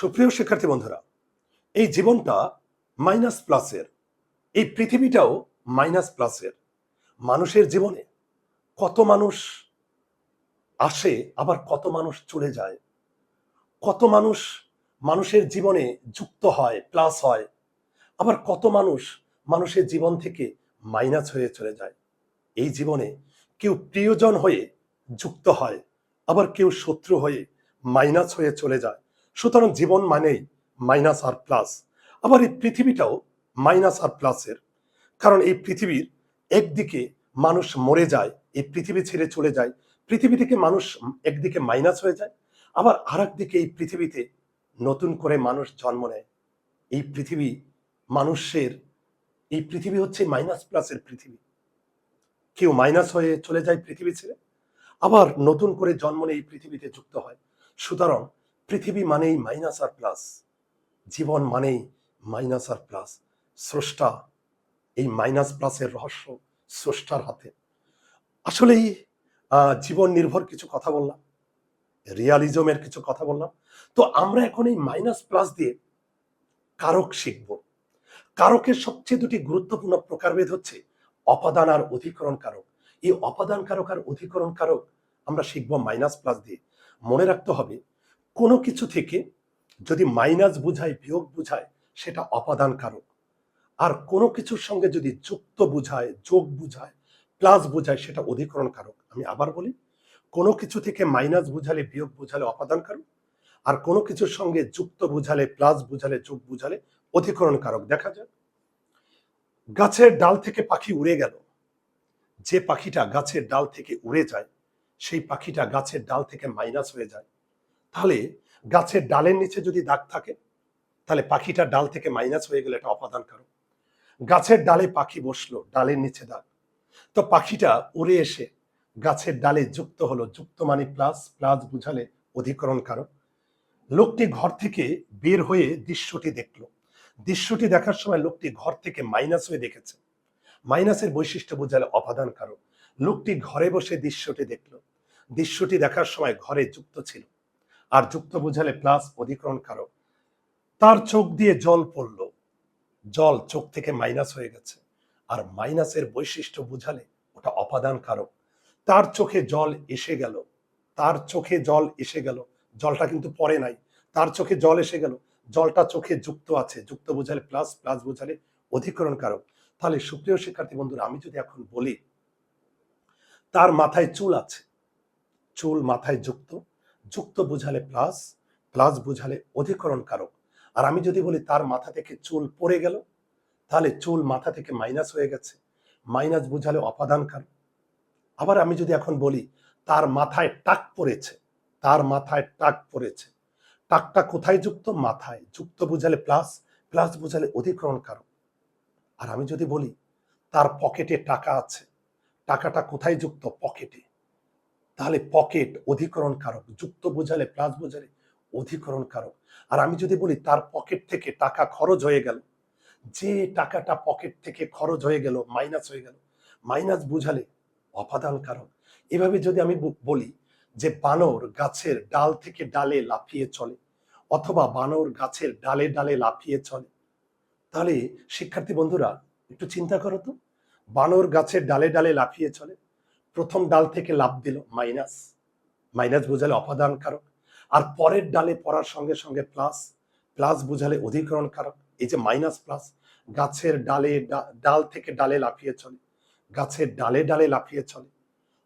সুপ্রিয় শিক্ষার্থী বন্ধুরা, এই জীবনটা মাইনাস প্লাসের এই পৃথিবীটাও মাইনাস প্লাসের মানুষের জীবনে কত মানুষ আসে, আবার কত মানুষ চলে যায়। কত মানুষ মানুষের জীবনে যুক্ত হয় প্লাস হয়। আবার কত মানুষ মানুষের জীবন থেকে মাইনাস হয়ে চলে যায়। এই জীবনে কেউ প্রিয়জন হয়ে যুক্ত হয়, আবার কেউ শত্রু হয়ে মাইনাস হয়ে চলে যায়। সুতরাং জীবন মানেই মাইনাস আর প্লাস। আবার এই পৃথিবীটাও মাইনাস আর প্লাসের। কারণ এই পৃথিবীর একদিকে মানুষ মরে যায়, এই পৃথিবী ছেড়ে চলে যায়, পৃথিবী থেকে মানুষ একদিকে মাইনাস হয়ে যায়, আবার আর দিকে এই পৃথিবীতে নতুন করে মানুষ জন্ম নেয়। এই পৃথিবী মানুষের, এই পৃথিবী হচ্ছে মাইনাস প্লাসের পৃথিবী। কেউ মাইনাস হয়ে চলে যায় পৃথিবী ছেড়ে, আবার নতুন করে জন্ম নিয়ে এই পৃথিবীতে যুক্ত হয়। সুতরাং পৃথিবী মানেই মাইনাস আর প্লাস জীবন মানেই মাইনাস আর প্লাস স্রষ্টা এই মাইনাস প্লাসের রহস্য স্রষ্টার হাতে। আসলেই জীবন নির্ভর কিছু কথা বললাম রিয়ালিজমের কিছু কথা বললাম। তো আমরা এখন এই মাইনাস প্লাস দিয়ে কারক শিখব। কারকের সবচেয়ে দুটি গুরুত্বপূর্ণ প্রকারভেদ হচ্ছে অপাদান আর অধিকরণ কারক। এই অপাদান কারক আর অধিকরণ কারক আমরা শিখব মাইনাস প্লাস দিয়ে। মনে রাখতে হবে কোনো কিছু থেকে যদি মাইনাস বুঝায়, বিয়োগ বুঝায়, সেটা অপাদান কারক আর কোনো কিছুর সঙ্গে যদি যুক্ত বুঝায়, যোগ বুঝায় প্লাস বুঝায়, সেটা অধিকরণ কারক আমি আবার বলি, কোনো কিছু থেকে মাইনাস বুঝালে, বিয়োগ বুঝালে অপাদান কারক আর কোনো কিছুর সঙ্গে যুক্ত বুঝালে প্লাস বুঝালে, যোগ বুঝালে অধিকরণ কারক দেখা যায় গাছের ডাল থেকে পাখি উড়ে গেল। যে পাখিটা গাছের ডাল থেকে উড়ে যায়, সেই পাখিটা গাছের ডাল থেকে মাইনাস হয়ে যায়। তাহলে গাছের ডালের নিচে যদি দাগ থাকে, তাহলে পাখিটা ডাল থেকে মাইনাস হয়ে গেলে এটা অপাদান কারক গাছের ডালে পাখি বসল, ডালের নিচে দাগ। তো পাখিটা উড়ে এসে গাছের ডালে যুক্ত হলো, যুক্ত মানে প্লাস প্লাস বুঝালে অধিকরণ কারক লোকটি ঘর থেকে বের হয়ে দৃশ্যটি দেখল। দৃশ্যটি দেখার সময় লোকটি ঘর থেকে মাইনাস হয়ে দেখেছে। মাইনাসের বৈশিষ্ট্য বোঝালে অপাদান কারক লোকটি ঘরে বসে দৃশ্যটি দেখল। দৃশ্যটি দেখার সময় ঘরে যুক্ত ছিল। আর যুক্ত বোঝালে প্লাস অধিকরণ কারক তার চোখ দিয়ে জল পড়ল। জল চোখ থেকে মাইনাস হয়ে গেছে। আর মাইনাসের বৈশিষ্ট্য বুঝালে ওটা অপাদান কারক তার চোখে জল এসে গেল। তার চোখে জল এসে গেল। জলটা কিন্তু পরে নাই। তার চোখে জল এসে গেল। জলটা চোখে যুক্ত আছে। যুক্ত বোঝালে প্লাস প্লাস বোঝালে অধিকরণ কারক তাহলে সুপ্রিয় শিক্ষার্থী বন্ধুরা, আমি যদি এখন বলি, তার মাথায় চুল আছে। চুল মাথায় যুক্ত। যুক্ত বুঝালে প্লাস প্লাস বুঝালে অধিকরণ কারক আর আমি যদি বলি তার মাথা থেকে চুল পড়ে গেল, তাহলে চুল মাথা থেকে মাইনাস হয়ে গেছে। মাইনাস বুঝালে অপাদান কারক আবার আমি যদি এখন বলি তার মাথায় টাক পড়েছে, তার মাথায় টাক পড়েছে। টাকটা কোথায় যুক্ত? মাথায়। যুক্ত বুঝালে প্লাস প্লাস বুঝালে অধিকরণ কারক আর আমি যদি বলি তার পকেটে টাকা আছে, টাকাটা কোথায় যুক্ত? পকেটে তাহলে পকেট অধিকরণ কারক যুক্ত বোঝালে প্লাস বোঝালে অধিকরণ কারক আর আমি যদি বলি তার পকেট থেকে টাকা খরচ হয়ে গেল, যে টাকাটা পকেট থেকে খরচ হয়ে গেল মাইনাস হয়ে গেল মাইনাস বুঝালে অপাদান কারক এভাবে যদি আমি বলি যে বানর গাছের ডাল থেকে ডালে লাফিয়ে চলে, অথবা বানর গাছের ডালে ডালে লাফিয়ে চলে, তাহলে শিক্ষার্থী বন্ধুরা একটু চিন্তা করো তো। বানর গাছের ডালে ডালে লাফিয়ে চলে প্রথম ডাল থেকে লাভ দিল, মাইনাস। মাইনাস বোঝালে অপাদান কারক আর পরের ডালে পড়ার সঙ্গে সঙ্গে প্লাস। প্লাস বোঝালে অধিকরণ কারক এই যে মাইনাস প্লাস, গাছের ডালে ডাল থেকে ডালে লাফিয়ে চলে। গাছের ডালে ডালে লাফিয়ে চলে।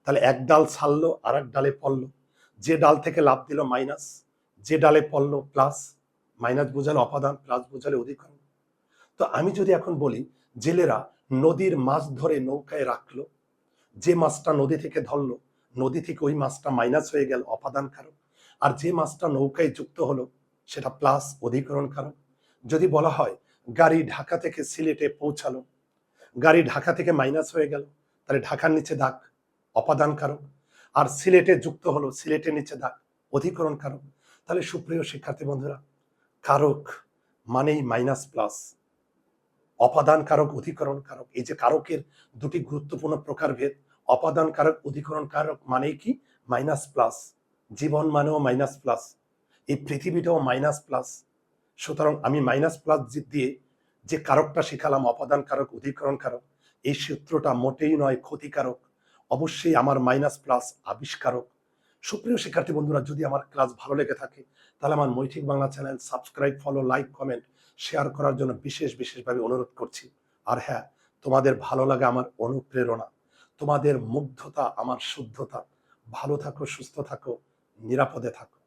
তাহলে এক ডাল ছাড়লো আর এক ডালে পড়ল। যে ডাল থেকে লাভ দিল, মাইনাস। যে ডালে পড়ল, প্লাস। মাইনাস বোঝালে অপাদান, প্লাস বোঝালে অধিকরণ। তো আমি যদি এখন বলি, জেলেরা নদীর মাছ ধরে নৌকায় রাখল যে মাছটা নদী থেকে ধরলো, নদী থেকে ওই মাছটা মাইনাস হয়ে গেল অপাদান কারক আর যে মাছটা নৌকায় যুক্ত হলো, সেটা প্লাস অধিকরণ কারক যদি বলা হয়, গাড়ি ঢাকা থেকে সিলেটে পৌঁছালো, গাড়ি ঢাকা থেকে মাইনাস হয়ে গেল, তাহলে ঢাকার নিচে দাগ অপাদান কারক আর সিলেটে যুক্ত হলো, সিলেটের নিচে দাগ অধিকরণ কারক তাহলে সুপ্রিয় শিক্ষার্থী বন্ধুরা, কারক মানেই মাইনাস প্লাস অপাদান কারক অধিকরণ কারক এই যে কারকের দুটি গুরুত্বপূর্ণ প্রকারভেদ অপাদান কারক অধিকরণ কারক মানেই কি? Minus plus. জীবন মানেও মাইনাস প্লাস। এই পৃথিবীটাও মাইনাস প্লাস। সুতরাং আমি মাইনাস প্লাস দিয়ে যে কারকটা শিখালাম অপাদান কারক অধিকরণ কারক এই সূত্রটা মোটেই নয় ক্ষতিকারক। অবশ্যই আমার মাইনাস প্লাস আবিষ্কারক। সুপ্রিয় শিক্ষার্থী বন্ধুরা, যদি আমার ক্লাস ভালো লেগে থাকে, তাহলে আমার Moithik Bangla channel subscribe, follow, like, comment share করার জন্য বিশেষ, বিশেষভাবে অনুরোধ করছি। আর হ্যাঁ তোমাদের ভালো লাগে আমার অনুপ্রেরণা। তোমাদের মুগ্ধতা, আমার শুদ্ধতা। ভালো থাকো, সুস্থ থাকো, নিরাপদে থাকো।